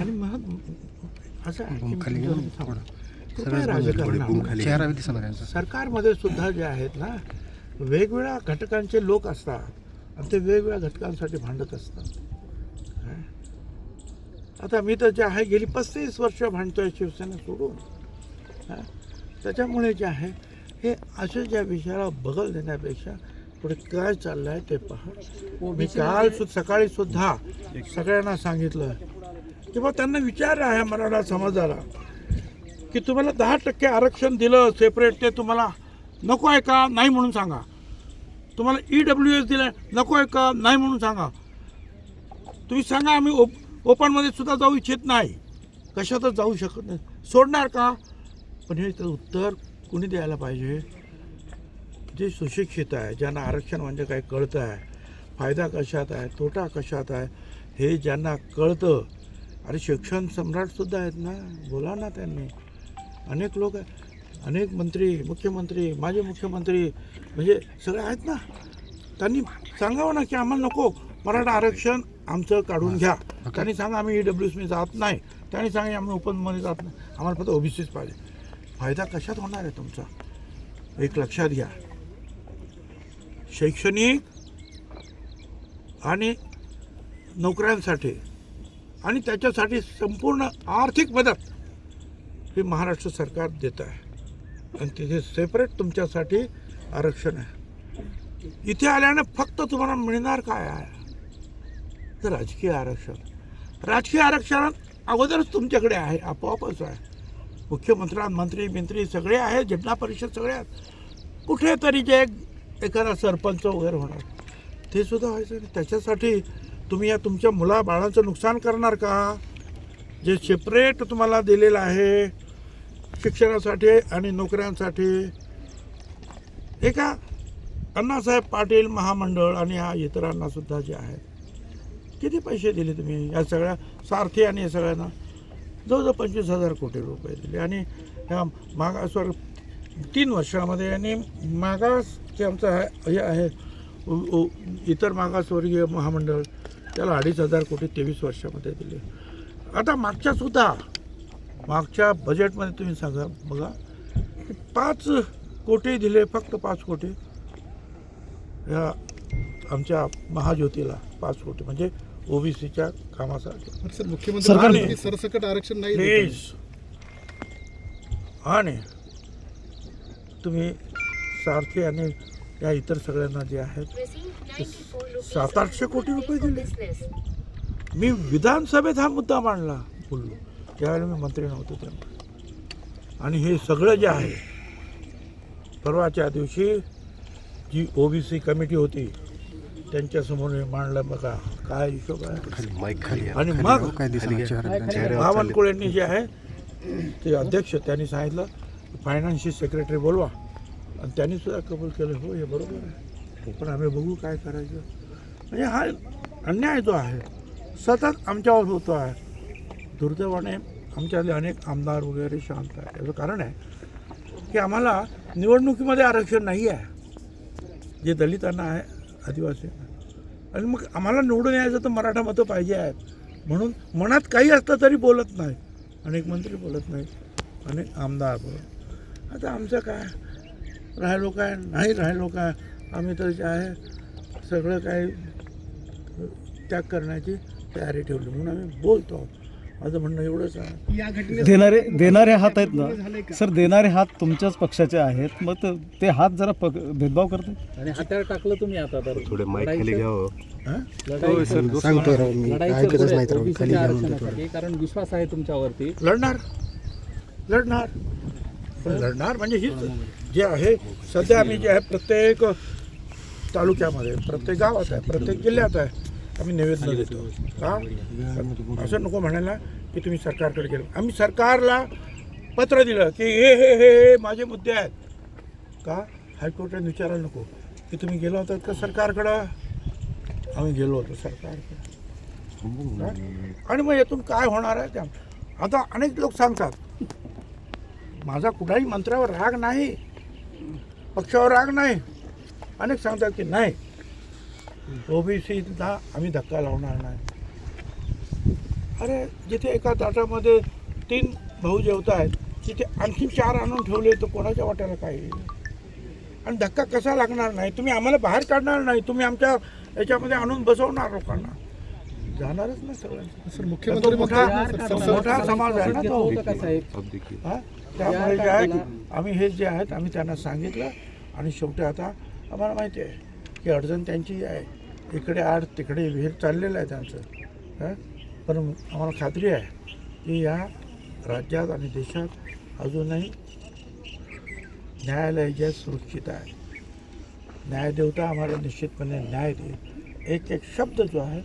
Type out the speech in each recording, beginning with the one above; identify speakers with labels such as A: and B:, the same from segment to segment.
A: आणि मग असं आहे की
B: खाली घ्या ना थोडं.
A: कृपया राजकारण
B: चेहरा बी दिसला त्यांचा.
A: सरकारमध्ये सुद्धा जे आहेत ना वेगवेगळ्या घटकांचे लोक असतात आणि ते वेगवेगळ्या घटकांसाठी भांडत असतात. हं? आता मी तर जे आहे गेली पस्तीस वर्ष भांडतोय शिवसेना सोडून. हं? त्याच्यामुळे जे आहे हे अशा ज्या विषयाला बगल देण्यापेक्षा पुढे काय चाललं आहे ते पहा. मी काल सु सकाळी सुद्धा सगळ्यांना सांगितलं. की बा त्यांना विचार आहे मराठा समाजाला. की तुम्हाला दहा टक्के आरक्षण दिलं सेपरेट ते तुम्हाला नको आहे का? नाही म्हणून सांगा. तुम्हाला ई डब्ल्यू एस दिलं नको आहे का? नाही म्हणून सांगा. तुम्ही सांगा आम्ही ओप ओपनमध्ये सुद्धा जाऊ इच्छित नाही. कशातच जाऊ शकत नाही. सोडणार का? पण हे तर उत्तर कुणी द्यायला पाहिजे? जे सुशिक्षित आहे ज्यांना आरक्षण म्हणजे काय कळतं आहे फायदा कशात आहे तोटा कशात आहे हे ज्यांना कळतं अरे शिक्षण सम्राटसुद्धा आहेत ना? बोला ना त्यांनी. अनेक लोक अनेक मंत्री मुख्यमंत्री माजी मुख्यमंत्री म्हणजे सगळे आहेत ना. त्यांनी सांगावं ना की आम्हाला नको मराठा आरक्षण आमचं काढून घ्या. त्यांनी सांगा आम्ही ई डब्ल्यू एसमध्ये जात नाही. त्यांनी सांगा आम्ही ओपनमध्ये जात नाही. आम्हाला फक्त ओबीसीच पाहिजे. फायदा कशात होणार आहे तुमचा? एक लक्षात घ्या. शैक्षणिक आणि नोकऱ्यांसाठी आणि त्याच्यासाठी संपूर्ण आर्थिक मदत हे महाराष्ट्र सरकार देत आहे. आणि तिथे सेपरेट तुमच्यासाठी आरक्षण आहे. इथे आल्यानं फक्त तुम्हाला मिळणार काय आहे? तर राजकीय आरक्षण. राजकीय आरक्षण अगोदरच तुमच्याकडे आहे आपोआपच आहे. मुख्यमंत्र्या मंत्री मंत्री सगळे आहेत जिल्हा परिषद सगळे आहेत. कुठेतरी जे एक एखादा सरपंच वगैरे होणार ते सुद्धा व्हायचं नाही. त्याच्यासाठी तुम्ही या तुमच्या मुला बाळांचं नुकसान करणार का? जे सेपरेट तुम्हाला दिलेलं आहे शिक्षणासाठी आणि नोकऱ्यांसाठी. एका अण्णासाहेब पाटील महामंडळ आणि ह्या इतरांनासुद्धा जे आहे किती पैसे दिले तुम्ही? या सगळ्या सारथी आणि या सगळ्यांना जवळजवळ पंचवीस हजार कोटी रुपये दिले. आणि ह्या मागासवर तीन वर्षामध्ये आणि मागास जे आमचं हे आहे उ- इतर मागासवर्गीय महामंडळ त्याला अडीच हजार कोटी तेवीस वर्षामध्ये दिले. आता मागच्यासुद्धा मागच्या बजेटमध्ये तुम्ही सांगा बघा. पाच कोटी दिले फक्त पाच कोटी. ह्या आमच्या महाज्योतीला पाच कोटी म्हणजे ओबीसीच्या कामासाठी.
C: सर मुख्यमंत्री
B: सरकार-
C: म्हणाले की सरसकट आरक्षण नाही
A: प्लीज आणि तुम्ही सारथी आणि या इतर सगळ्यांना जे आहेत
D: सात आठशे कोटी रुपये दिले.
A: मी विधानसभेत हा मुद्दा मांडला. बोललो. त्यावेळेला मी मंत्री नव्हतो तेव्हा आणि हे सगळं जे आहे परवाच्या दिवशी जी ओबीसी कमिटी होती त्यांच्यासमोर हे मांडलं बघा काय हिशोब आहे. आणि मग
B: काय दिसला चेहरा त्यांचा?
A: बावनकुळेंनी जे आहे ते अध्यक्ष त्यांनी सांगितलं फायनान्शियल सेक्रेटरी बोलवा. आणि त्यांनी सुद्धा कबूल केलं हो हे बरोबर आहे. पण आम्ही बघू काय करायचं. म्हणजे हा अन्याय जो आहे सतत आमच्यावर होतो आहे. दुर्दैवाने आमच्यातले अनेक आमदार वगैरे शांत आहे याचं कारण आहे की आम्हाला निवडणुकीमध्ये आरक्षण नाही आहे. जे दलितांना आहे आदिवासींना. आणि मग आम्हाला निवडून यायचं तर मराठा मतं पाहिजे आहेत. म्हणून मनात काही असलं तरी बोलत नाही. अनेक मंत्री बोलत नाहीत अनेक आमदार बोलत आता आमचं काय? राहिलो काय? नाही राहिलो काय? आम्ही तर जे आहे सगळं काय त्याग करण्याची तयारी ठेवली. म्हणून आम्ही बोलतो आहोत. माझं म्हणणं एवढंच आहे.
E: देणारे देणारे हात आहेत ना. सर देणारे हात तुमच्याच पक्षाचे आहेत. मग त- ते हात जरा पक भेदभाव करतात
F: आणि हाताळ टाकलं तुम्ही आता तर
B: थोडे माईक खाली घ्यावं
A: हां.
F: आरक्षणासाठी कारण विश्वास आहे तुमच्यावरती.
A: लढणार. लढणार. पण लढणार म्हणजे ही जे आहे सध्या आम्ही जे आहे प्रत्येक तालुक्यामध्ये प्रत्येक गावात आहे प्रत्येक जिल्ह्यात आहे. आम्ही निवेदन देतो. का असं नको म्हणायला की तुम्ही सरकारकडे गेलो. आम्ही सरकारला पत्र दिलं की हे हे हे हे माझे मुद्दे आहेत. का? हायकोर्टाने विचारायला नको. की तुम्ही गेला होतात का सरकारकडं? आम्ही गेलो होतो सरकारकडं? आणि मग यातून काय होणार आहे त्या आता अनेक लोक सांगतात. माझा कुठल्याही मंत्र्यावर राग नाही. पक्षावर राग नाही. अनेक सांगतात की नाही. ओबीसीला आम्ही धक्का लावणार नाही. अरे जिथे एका ताटामध्ये तीन भाऊ जेवत आहेत तिथे आणखी चार आणून ठेवले तर कोणाच्या वाट्याला काय आणि धक्का कसा लागणार नाही? तुम्ही आम्हाला बाहेर काढणार नाही तुम्ही आमच्या याच्यामध्ये आणून बसवणार लोकांना. जाणारच
C: सर
A: तो
C: मुख्यमंत्री
A: मोठा
C: म्हणतात सर- सर-
A: मोठा समाज आहे ना तो. हा? त्यामुळे जे आहे की आम्ही हे जे आहेत आम्ही त्यांना सांगितलं आणि शेवटी आता आम्हाला माहिती आहे की अडचण त्यांची आहे. इकडे आड तिकडे विहीर चाललेलं आहे त्यांचं. हां? पण आम्हाला खात्री आहे की या राज्यात आणि देशात अजूनही न्यायालय जे सुरक्षित आहे. न्यायदेवता आम्हाला निश्चितपणे न्याय देईल. एक एक शब्द जो आहे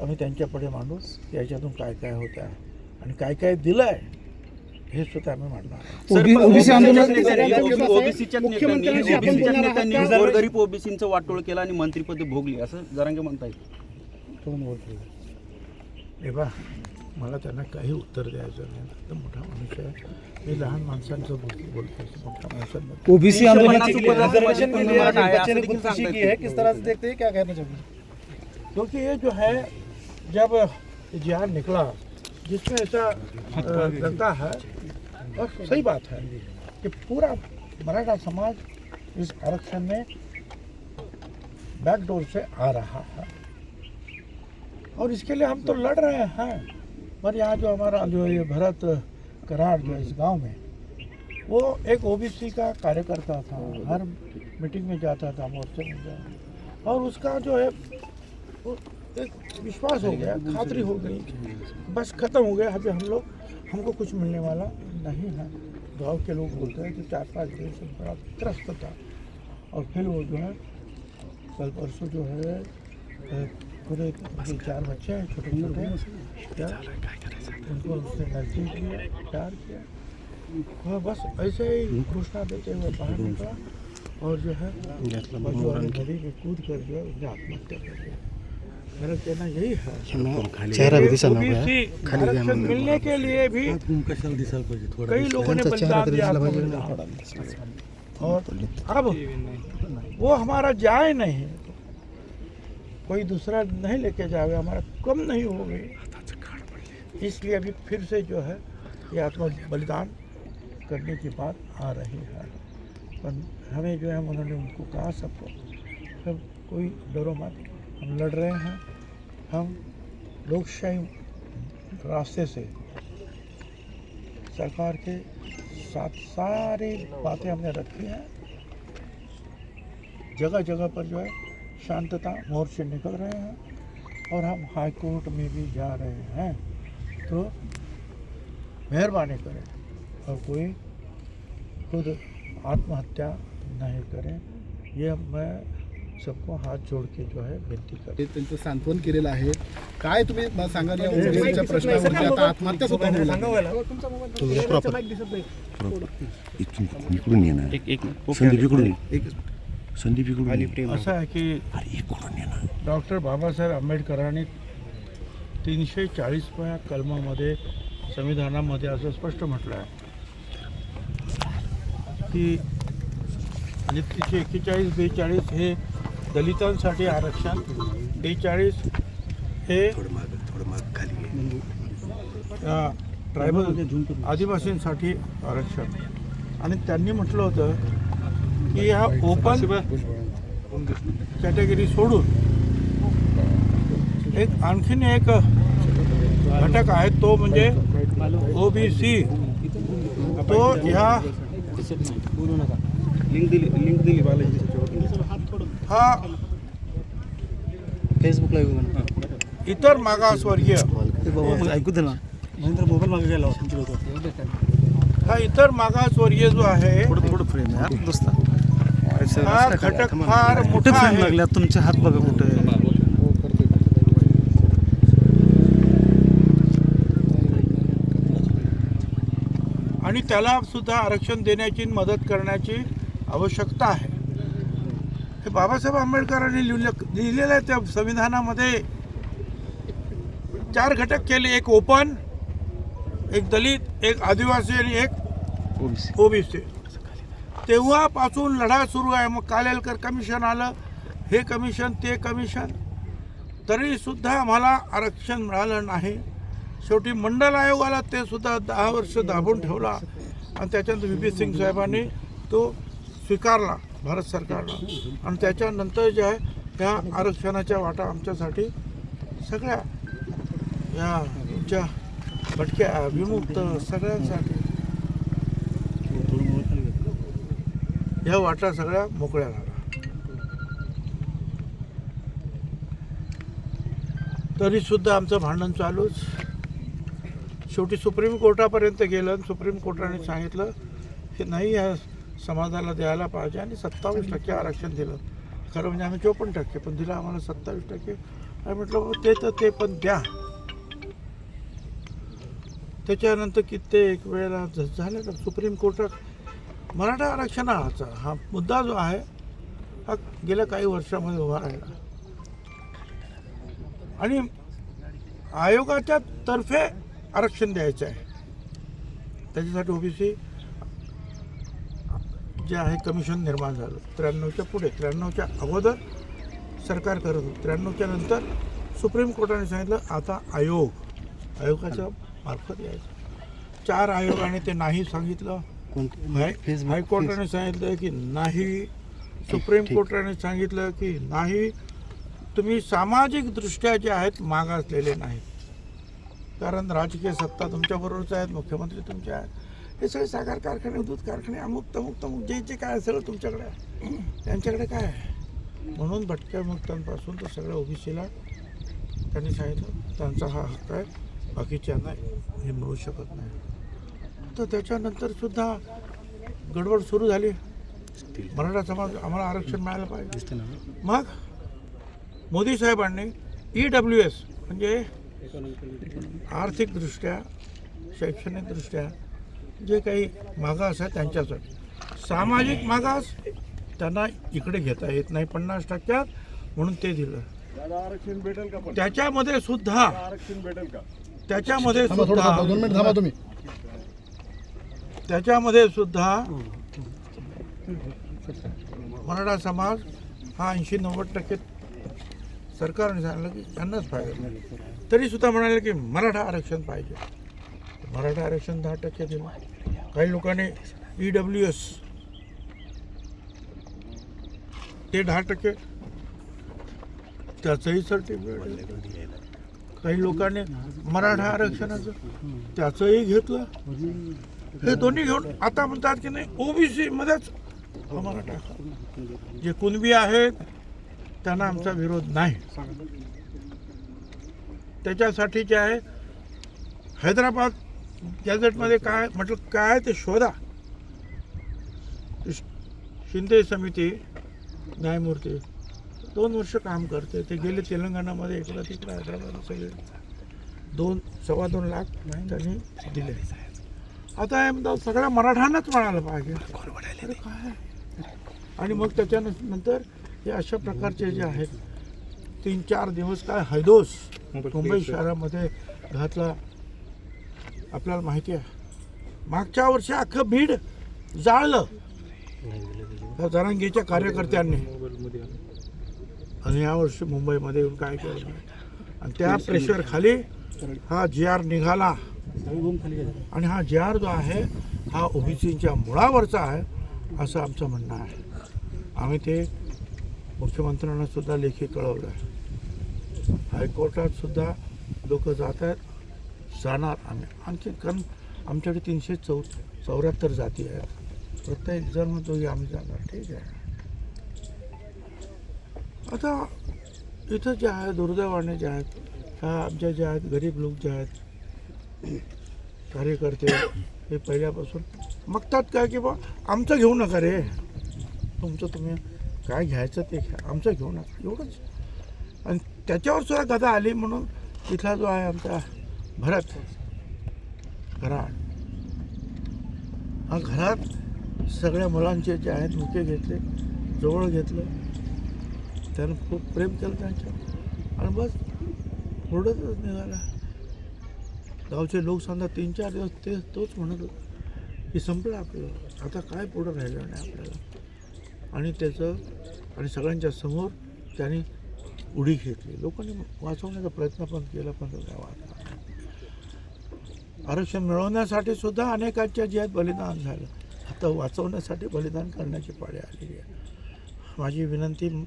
A: आम्ही त्यांच्यापुढे मांडू की याच्यातून काय काय होतं आहे आणि काय काय दिलं आहे हे सुद्धा आम्ही
G: नेत्यांनी गोरगरीब ओबीसीचं वाटोळ केलं आणि मंत्रिपद भोगली. असं जरांगे म्हणतायत
A: हे बा मला त्यांना काही उत्तर द्यायचं नाही. एकदम मोठा मनुष्य आहे. मी लहान माणसांचं बोल बोलतो. मोठ्या माणसांना
E: ओबीसी आंदोलन
G: है, सांगतायत ते.
C: किस तरह से देखते हैं? क्या कहना चाहिए
A: क्योंकि ये जो है जब इजहार निकला जिसमें ऐसा अ, लगता है सही बात है कि पूरा मराठा समाज इस आरक्षण में बैकडोर से आ रहा है। और इसके लिए हम तो लड़ रहे हैं। पर यहाँ जो हमारा जो ये भरत करार जो इस गाँव में, वो एक ओबीसी का कार्यकर्ता था। हर मीटिंग में जाता था, मोर्चे में जाता और उसका जो है एक विश्वास हो गया, खातरी हो गई। बस खत्म हो गया। अभी हम लोग, हमको कुछ मिलने वाला नहीं है। गाँव के लोग बोलते हैं कि चार पाँच दिन से बड़ा त्रस्त था। और फिर वो जो है कल परसों जो है पूरे चार बच्चे हैं छोटे छोटे क्या? उनको उसने नज़दीक लिया प्यार किया। वह बस ऐसे ही घोषणा देते हुए बाहर निकला और जो है मजुआरी नदी में कूद कर जो है उसने आत्महत्या कर लिया मेरा कहना यही है।
B: चेहरा भी
A: ओबीसी आरक्षण मिलने के लिए भी कई लोगों ने बलिदान दिया आत्मबलिदान। और अब वो हमारा जाए नहीं कोई दूसरा नहीं लेके जाए हमारा कम नहीं हो गई इसलिए अभी फिर से जो है ये आत्मा बलिदान करने की बात आ रही है। पर हमें जो है उन्होंने उनको कहा सबको सब कोई डरो मत। लड़ रहे हैं। हम लोकशाही रास्ते से सरकार के साथ सारी बातें हमने रखी हैं। जगह जगह पर जो है शांतता मोर्चे निकल रहे हैं और हम हाई कोर्ट में भी जा रहे हैं। तो मेहरबानी करें और कोई खुद आत्महत्या नहीं करें। ये मैं सबको हाथ जोड़ के जो है विनती करते
C: हे। त्यांचं सांत्वन केलेलं आहे. काय तुम्ही मला सांगा या ओबीसीच्या प्रश्नावरती आता आत्महत्या सुद्धा होऊ.
B: इथून इकडून येणार.
G: एक एक
B: संदीप इकडून ये. संदीप इकडून ये.
A: असं आहे की
B: अरे इकडून येणार.
A: डॉक्टर बाबासाहेब आंबेडकरांनी तीनशे चाळीसव्या कलमामध्ये संविधानामध्ये असं स्पष्ट म्हटलं आहे. की आणि तिचे एक्केचाळीस बेचाळीस हे दलितांसाठी आरक्षण बेचाळीस हे
B: थोडं माग थोडं माग खाली ये.
A: अ, ट्रायबल आदिवासींसाठी आरक्षण आणि त्यांनी म्हटलं होतं की ह्या ओपन कॅटेगरी सोडून एक आणखीन एक घटक आहे तो म्हणजे ओबीसी तो ह्या
G: लिंक दिली लिंक दिली बालाजी त्याच्यावर.
A: हा.
E: फेसबुकला
A: इतर मागासवर्गीय.
E: ऐकू दे ना. महेंद्र मोबाईल मागे गेला
A: हा इतर मागासवर्गीय जो आहे
E: थोडं थोडं फ्रेम आहे दोस्त.
A: हा घटक फार मोठा
E: फ्रेम
A: आहे.
E: लागल्या तुमचे हात बघा कुठे
A: आणि त्याला सुद्धा आरक्षण देण्याची मदत करण्याची आवश्यकता आहे. हे बाबासाहेब आंबेडकरांनी लिहिलं लिहिलेलं आहे त्या संविधानामध्ये. चार घटक केले एक ओपन एक दलित एक आदिवासी आणि एक ओबीसी. तेव्हापासून लढा सुरू आहे. मग कालेलकर कमिशन आलं हे कमिशन ते कमिशन. तरी सुद्धा आम्हाला आरक्षण मिळालं नाही. शेवटी मंडल आयोग आला ते सुद्धा दहा वर्ष दाबून ठेवला. आणि त्याच्यानंतर व्ही पी सिंग साहेबांनी तो स्वीकारला. भारत सरकारनं. आणि त्याच्यानंतर जे आहे त्या आरक्षणाच्या वाटा आमच्यासाठी सगळ्या या तुमच्या भटक्या विमुक्त सगळ्यांसाठी या वाटा सगळ्या मोकळ्या झाल्या. तरी सुद्धा आमचं भांडण चालूच. शेवटी सुप्रीम कोर्टापर्यंत गेलं आणि सुप्रीम कोर्टाने सांगितलं की नाही या समाजाला द्यायला पाहिजे आणि सत्तावीस टक्के आरक्षण दिलं. खरं म्हणजे आम्ही चोपन्न टक्के पण दिलं आम्हाला सत्तावीस टक्के. आणि म्हटलं "बाबा, ते तर ते पण द्या. त्याच्यानंतर कित्येक वेळेला झालं तर सुप्रीम कोर्टात मराठा आरक्षणाचा हा मुद्दा जो आहे हा गेल्या काही वर्षामध्ये उभा राहिला. आणि आयोगाच्या तर्फे आरक्षण द्यायचं आहे. त्याच्यासाठी ओबीसी जे आहे कमिशन निर्माण झालं. त्र्याण्णवच्या पुढे त्र्याण्णवच्या अगोदर सरकार करत होतं. त्र्याण्णवच्या नंतर सुप्रीम कोर्टाने सांगितलं आता आयोग आयोगाच्या मार्फत यायचं. चार आयोगाने ते नाही सांगितलं. हाय- हायकोर्टाने सांगितलं की नाही. सुप्रीम कोर्टाने सांगितलं की नाही. तुम्ही सामाजिक दृष्ट्या जे आहेत मागासलेले नाहीत. कारण राजकीय सत्ता तुमच्याबरोबरच आहेत मुख्यमंत्री तुमचे आहेत. हे सगळे साखर कारखाने दूध कारखाने अमुक तमुक तमुक जे जे काय असेल तुमच्याकडे त्यांच्याकडे काय आहे? म्हणून भटक्या मुक्तांपासून तर सगळ्या ओबीसीला त्यांनी सांगितलं त्यांचा हा हक्क आहे बाकीच्यांना हे मिळू शकत नाही. तर त्याच्यानंतर सुद्धा गडबड सुरू झाली. मराठा समाज आम्हाला आरक्षण मिळायला पाहिजे. मग मोदी साहेबांनी ई डब्ल्यू एस म्हणजे आर्थिकदृष्ट्या शैक्षणिकदृष्ट्या जे काही मागास आहे त्यांच्यासाठी सामाजिक मागास त्यांना इकडे घेता येत नाही पन्नास टक्क्यात म्हणून ते दिलं. त्याच्यामध्ये सुद्धा त्याच्यामध्ये
C: थांबा थोडं थांबा, दोन मिनिट थांबा
A: सुद्धा
C: तुम्ही.
A: त्याच्यामध्ये सुद्धा मराठा समाज हा ऐंशी नव्वद टक्के सरकारने सांगितलं की यांनाच पाहिजे. तरी सुद्धा म्हणाले की मराठा आरक्षण पाहिजे. मराठा आरक्षण दहा टक्के दिलं. काही लोकांनी ई डब्ल्यू एस ते दहा टक्के त्याचंही सर्टिफिकेट काही लोकांनी मराठा आरक्षणाचं त्याचंही घेतलं. हे दोन्ही घेऊन आता म्हणतात की नाही ओबीसी मध्येच मराठा जे कुणबी आहेत त्यांना आमचा विरोध नाही. त्याच्यासाठी जे आहे हैदराबाद गॅझेटमध्ये काय म्हटलं काय ते शोधा. शिंदे समिती न्यायमूर्ती दोन वर्ष काम करते. ते गेले तेलंगणामध्ये इकडं तिकडं हैदराबाद सगळे. दोन सव्वा दोन लाख त्यांनी दिले. आता हे म्हणतात सगळ्या मराठ्यांनाच म्हणायला पाहिजे. काय? आणि मग त्याच्यानंतर हे अशा प्रकारचे जे आहेत तीन चार दिवस काय हैदोस मुंबई शहरामध्ये घातला. आपल्याला माहिती आहे. मागच्या वर्षी अख्खं बीड जाळलं. त्या जरांगीच्या कार्यकर्त्यांनी. आणि यावर्षी मुंबईमध्ये येऊन काय केलं आणि त्या प्रेशर खाली हा जी आर निघाला. आणि हा जी आर जो आहे हा ओबीसीच्या मुळावरचा आहे असं आमचं म्हणणं आहे. आम्ही ते मुख्यमंत्र्यांना सुद्धा लेखी कळवलं आहे हायकोर्टात सुद्धा लोक जात आहेत जाणार आम्ही. आणखी कारण आमच्याकडे तीनशे चौ चौऱ्याहत्तर जाती आहेत. प्रत्येक जण म्हणतो की आम्ही जाणार. ठीक आहे. आता इथं जे आहे दुर्दैवाने जे आहेत ह्या आमच्या जे आहेत गरीब लोक जे आहेत कार्यकर्ते हे पहिल्यापासून मागतात काय की बा आमचं घेऊ नका रे. तुमचं तुम्ही काय घ्यायचं ते घ्या. आमचं घेऊ नका. एवढंच. आणि त्याच्यावर सुद्धा गदा आली म्हणून तिथला जो आहे आमचा भरत. घरात. हा घरात सगळ्या मुलांचे जे आहेत मुके घेतले जवळ घेतलं. त्यानं खूप प्रेम केलं त्यांच्यावर. आणि बस पुढंच निघाला. गावचे लोक सांगतात तीन चार दिवस ते तोच म्हणत होता. की संपलं आपलं. आता काय पुढं राहिलं नाही आपल्याला. आणि त्याचं आणि सगळ्यांच्या समोर त्याने उडी घेतली. लोकांनी वाचवण्याचा प्रयत्न पण केला पण तो काय आरक्षण मिळवण्यासाठी सुद्धा अनेकांच्या ज्यात बलिदान झालं. आता वाचवण्यासाठी बलिदान करण्याची पाळी आलेली आहे. माझी विनंती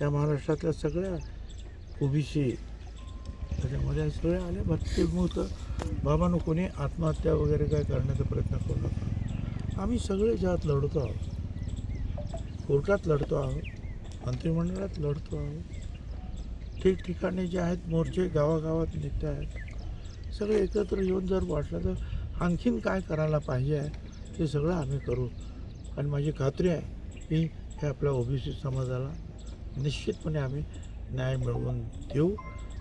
A: या महाराष्ट्रातल्या सगळ्या ओबीसी त्याच्यामध्ये सगळे आले. भक्तिमुक्त बाबांनो कोणी आत्महत्या वगैरे काय करण्याचा प्रयत्न करू नका. आम्ही सगळे ज्यात लढतो आहोत. कोर्टात लढतो आहोत. मंत्रिमंडळात लढतो आहोत. ठिकठिकाणी जे आहेत मोर्चे गावागावात निघत आहेत सगळे एकत्र येऊन जर वाटलं तर आणखीन काय करायला पाहिजे आहे ते सगळं आम्ही करू. आणि माझी खात्री आहे की हे आपल्या ओबीसी समाजाला निश्चितपणे आम्ही न्याय मिळवून देऊ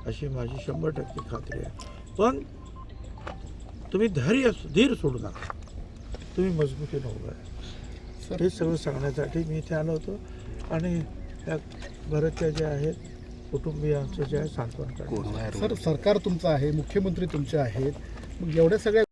A: अशी माझी शंभर टक्के खात्री आहे. पण तुम्ही धैर्य धीर सोडू नका. तुम्ही मजबूतीनं उभं हे सगळं सांगण्यासाठी मी इथे आलो होतो. आणि त्या बऱ्याचशा ज्या आहेत कुटुंबियांचं जे आहे सांत्वन करण्यासाठी
C: सर सरकार तुमचं आहे मुख्यमंत्री तुमचे आहेत. मग एवढ्या सगळ्या